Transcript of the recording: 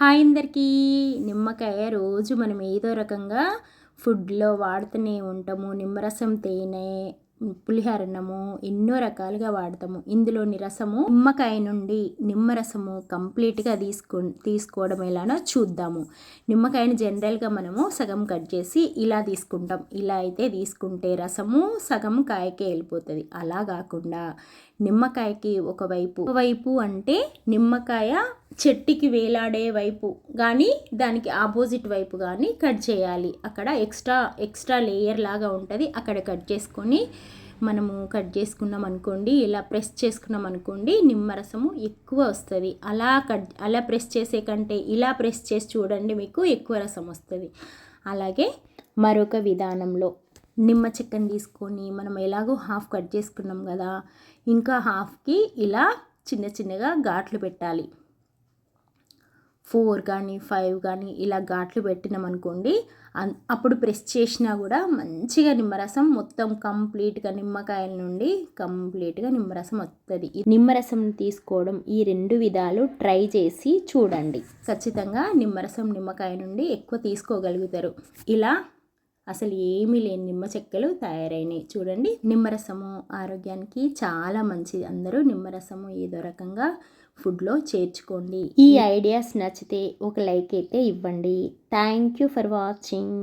Hi అందరికీ. నిమ్మకాయ రోజు మనం ఏదో రకంగా ఫుడ్లో వాడుతూనే ఉంటాము. నిమ్మరసం తేనె పులిహోరన్నము ఎన్నో రకాలుగా వాడతాము. ఇందులోని రసము నిమ్మకాయ నుండి నిమ్మరసము కంప్లీట్గా తీసుకో తీసుకోవడం ఎలానో చూద్దాము. నిమ్మకాయని జనరల్గా మనము సగం కట్ చేసి ఇలా తీసుకుంటాం. ఇలా అయితే తీసుకుంటే రసము సగం కాయకే వెళ్ళిపోతుంది. అలా కాకుండా నిమ్మకాయకి ఒకవైపు ఒకవైపు అంటే నిమ్మకాయ చెట్టుకి వేలాడే వైపు కానీ దానికి ఆపోజిట్ వైపు కానీ కట్ చేయాలి. అక్కడ ఎక్స్ట్రా ఎక్స్ట్రా లేయర్ లాగా ఉంటుంది. అక్కడ కట్ చేసుకొని మనము కట్ చేసుకున్నాం అనుకోండి ఇలా ప్రెస్ చేసుకున్నాం అనుకోండి నిమ్మరసము ఎక్కువ వస్తుంది. అలా కట్ అలా ప్రెస్ చేసే కంటే ఇలా ప్రెస్ చేసి చూడండి మీకు ఎక్కువ రసం వస్తుంది. అలాగే మరొక విధానంలో నిమ్మ చెక్కని తీసుకొని మనం ఎలాగో హాఫ్ కట్ చేసుకున్నాం కదా ఇంకా హాఫ్కి ఇలా చిన్న చిన్నగా ఘాట్లు పెట్టాలి. ఫోర్ కానీ ఫైవ్ కానీ ఇలా ఘాట్లు పెట్టినామనుకోండి అన్ అప్పుడు ప్రెస్ చేసినా కూడా మంచిగా నిమ్మరసం మొత్తం కంప్లీట్గా నిమ్మకాయల నుండి కంప్లీట్గా నిమ్మరసం వస్తుంది నిమ్మరసం తీసుకోవడం ఈ రెండు విధాలు ట్రై చేసి చూడండి. ఖచ్చితంగా నిమ్మరసం నిమ్మకాయ నుండి ఎక్కువ తీసుకోగలుగుతారు. ఇలా అసలు ఏమీ లేని నిమ్మ చెక్కలు తయారైనాయి. చూడండి నిమ్మరసము ఆరోగ్యానికి చాలా మంచిది. అందరూ నిమ్మరసము ఏదో రకంగా ఫుడ్లో చేర్చుకోండి. ఈ ఐడియాస్ నచ్చితే ఒక లైక్ అయితే ఇవ్వండి. Thank you for watching